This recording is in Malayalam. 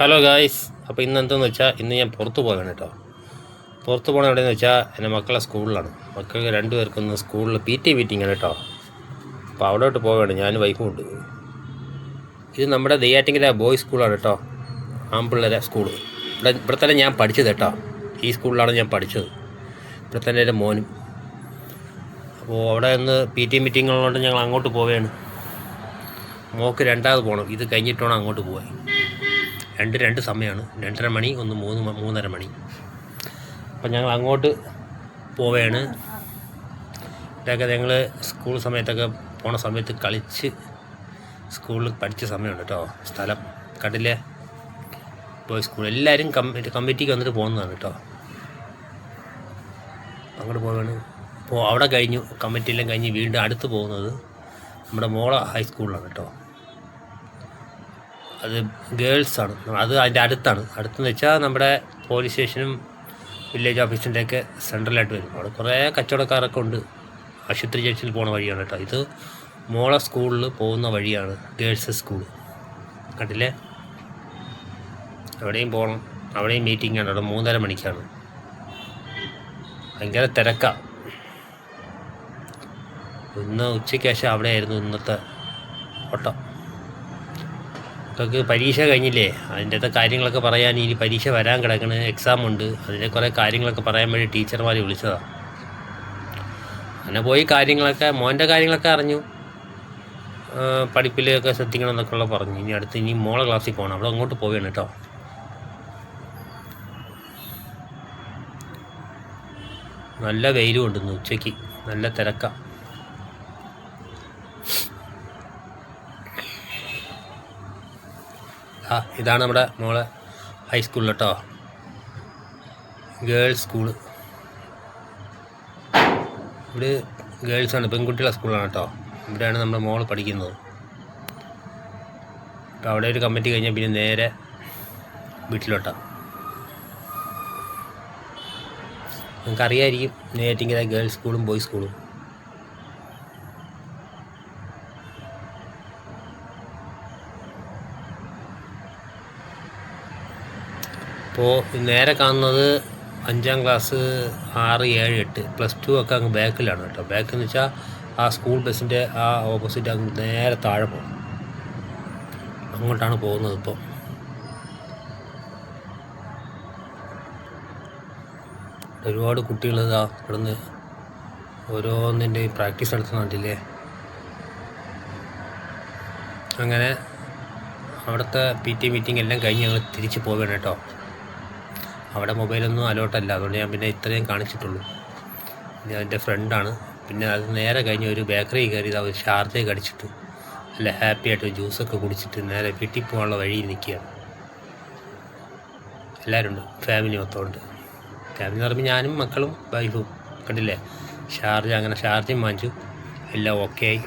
ഹലോ ഗായ്സ് അപ്പോൾ ഇന്ന് എന്തെന്ന് വെച്ചാൽ ഇന്ന് ഞാൻ പുറത്ത് പോവുകയാണ് കേട്ടോ. പുറത്ത് പോകണം എവിടെയെന്ന് വെച്ചാൽ എന്റെ മക്കളെ സ്കൂളിലാണ് മക്കൾക്ക് രണ്ടുപേർക്കും ഇന്ന് സ്കൂളിൽ പി ടി മീറ്റിംഗ് ആണ് കേട്ടോ. അപ്പോൾ അവിടോട്ട് പോവുകയാണ് ഞാൻ വൈഫും ഉണ്ട്. ഇത് നമ്മുടെ നെയ്യാറ്റിങ്കര ബോയ്സ് സ്കൂളാണ് കേട്ടോ. ആമ്പിള്ളേരെ സ്കൂൾ ഇവിടെ ഇവിടെ തന്നെ ഞാൻ പഠിച്ചത് കേട്ടോ. ഈ സ്കൂളിലാണ് ഞാൻ പഠിച്ചത്. ഇവിടെ തന്നെ എന്റെ മോനും. അപ്പോൾ അവിടെ നിന്ന് പി ടി മീറ്റിംഗ് ഉള്ളതുകൊണ്ട് ഞങ്ങൾ അങ്ങോട്ട് പോവുകയാണ് മോക്ക് രണ്ടാമത് പോകണം ഇത് കഴിഞ്ഞിട്ടാണ് അങ്ങോട്ട് പോകാൻ രണ്ട് രണ്ട് സമയമാണ്. രണ്ടര മണി ഒന്ന് മൂന്ന് മൂന്നര മണി. അപ്പം ഞങ്ങൾ അങ്ങോട്ട് പോവുകയാണ്. ഇതൊക്കെ ഞങ്ങൾ സ്കൂൾ സമയത്തൊക്കെ പോണ സമയത്ത് കളിച്ച് സ്കൂളിൽ പഠിച്ച സമയമുണ്ട് കേട്ടോ. സ്ഥലം കണ്ടില്ലേ? Boys school. എല്ലാവരും കമ്മിറ്റി കമ്മിറ്റിക്ക് വന്നിട്ട് പോകുന്നതാണ് കേട്ടോ. അങ്ങോട്ട് പോവാണ് അപ്പോൾ അവിടെ കഴിഞ്ഞു. കമ്മിറ്റിയെല്ലാം കഴിഞ്ഞ് വീണ്ടും അടുത്ത് പോകുന്നത് നമ്മുടെ മോള ഹൈസ്കൂളിലാണ് കേട്ടോ. അത് ഗേൾസാണ്. അത് അതിന്റെ അടുത്താണ്. അടുത്തെന്ന് വെച്ചാൽ നമ്മുടെ പോലീസ് സ്റ്റേഷനും വില്ലേജ് ഓഫീസിന്റെ ഒക്കെ സെൻട്രലായിട്ട് വരും. അവിടെ കുറേ കച്ചവടക്കാരൊക്കെ ഉണ്ട്. ആശുപത്രി ജംഗ്ഷനിൽ പോകുന്ന വഴിയാണ് കേട്ടോ ഇത്. മോളെ സ്കൂളിൽ പോകുന്ന വഴിയാണ് ഗേൾസ് സ്കൂൾ. കണ്ടില്ലേ? അവിടെയും പോകണം അവിടെയും മീറ്റിംഗ് ആണ്. അവിടെ മൂന്നര മണിക്കാണ്. ഭയങ്കര തിരക്കാണ് ഇന്ന് ഉച്ചയ്ക്ക് ശേഷം അവിടെയായിരുന്നു ഇന്നത്തെ ഓട്ടം. ഇതൊക്കെ പരീക്ഷ കഴിഞ്ഞില്ലേ? അതിന്റെ കാര്യങ്ങളൊക്കെ പറയാൻ ഇനി പരീക്ഷ വരാൻ കിടക്കണ. എക്സാം ഉണ്ട്. അതിന്റെ കുറേ കാര്യങ്ങളൊക്കെ പറയാൻ വേണ്ടി ടീച്ചർമാർ വിളിച്ചതാണ് അങ്ങനെ പോയി കാര്യങ്ങളൊക്കെ മോന്റെ കാര്യങ്ങളൊക്കെ അറിഞ്ഞു. പഠിപ്പിലൊക്കെ ശ്രദ്ധിക്കണം എന്നൊക്കെ ഉള്ള പറഞ്ഞു. ഇനി അടുത്ത് ഇനി മോളെ ക്ലാസ്സിൽ പോകണം അവിടെ അങ്ങോട്ട് പോവുകയാണ് കേട്ടോ. നല്ല വെയിലും ഉണ്ടെന്ന് ഉച്ചയ്ക്ക്. നല്ല തിരക്കാണ് ആ ഇതാണ് നമ്മുടെ മോളെ ഹൈസ്കൂളിൽ കേട്ടോ ഗേൾസ് സ്കൂൾ ഇവിടെ ഗേൾസാണ് പെൺകുട്ടികളെ സ്കൂളാണ് കേട്ടോ ഇവിടെയാണ് നമ്മുടെ മോൾ പഠിക്കുന്നത്. അപ്പോൾ അവിടെ ഒരു കമ്മിറ്റി കഴിഞ്ഞാൽ പിന്നെ നേരെ വീട്ടിലോട്ടാണ് നിങ്ങൾക്കറിയായിരിക്കും ഗേൾസ് സ്കൂളും ബോയ്സ് സ്കൂളും ഇപ്പോൾ നേരെ കാണുന്നത് അഞ്ചാം ക്ലാസ് ആറ് ഏഴ് എട്ട് പ്ലസ് ടു ഒക്കെ അങ്ങ് ബാക്കിലാണ് കേട്ടോ. ബാക്ക് എന്ന് വെച്ചാൽ ആ സ്കൂൾ ബസ്സിന്റെ ആ ഓപ്പോസിറ്റ് അങ്ങ് നേരെ താഴെ പോകും അങ്ങോട്ടാണ് പോകുന്നത് ഇപ്പോൾ ഒരുപാട് കുട്ടികൾ ഇതാ ഇവിടുന്ന് ഓരോന്നിന്റെ പ്രാക്ടീസ് നടത്തുന്നുണ്ടല്ലേ അങ്ങനെ അവിടുത്തെ പി ടി മീറ്റിംഗ് എല്ലാം കഴിഞ്ഞ് ഞങ്ങൾ തിരിച്ച് പോവുകയാണ് കേട്ടോ. അവിടെ മൊബൈലൊന്നും അലോട്ടല്ല. അതുകൊണ്ട് ഞാൻ പിന്നെ ഇത്രയും കാണിച്ചിട്ടുള്ളൂ. ഇനി അതിന്റെ ഫ്രണ്ടാണ്. പിന്നെ അത് നേരെ കഴിഞ്ഞ് ഒരു ബേക്കറി കയറി അവർ ഷാർജയൊക്കെ കടിച്ചിട്ട് നല്ല ഹാപ്പി ആയിട്ട് ജ്യൂസൊക്കെ കുടിച്ചിട്ട് നേരെ വീട്ടിൽ പോകാനുള്ള വഴിയിൽ നിൽക്കുകയാണ്. എല്ലാവരും ഉണ്ട്? ഫാമിലി മൊത്തം ഉണ്ട്. ഫാമിലി എന്ന് പറയുമ്പോൾ ഞാനും മക്കളും വൈഫും കണ്ടില്ലേ? ഷാർജ അങ്ങനെ ഷാർജയും വാങ്ങിച്ചു. എല്ലാം ഓക്കെ ആയി.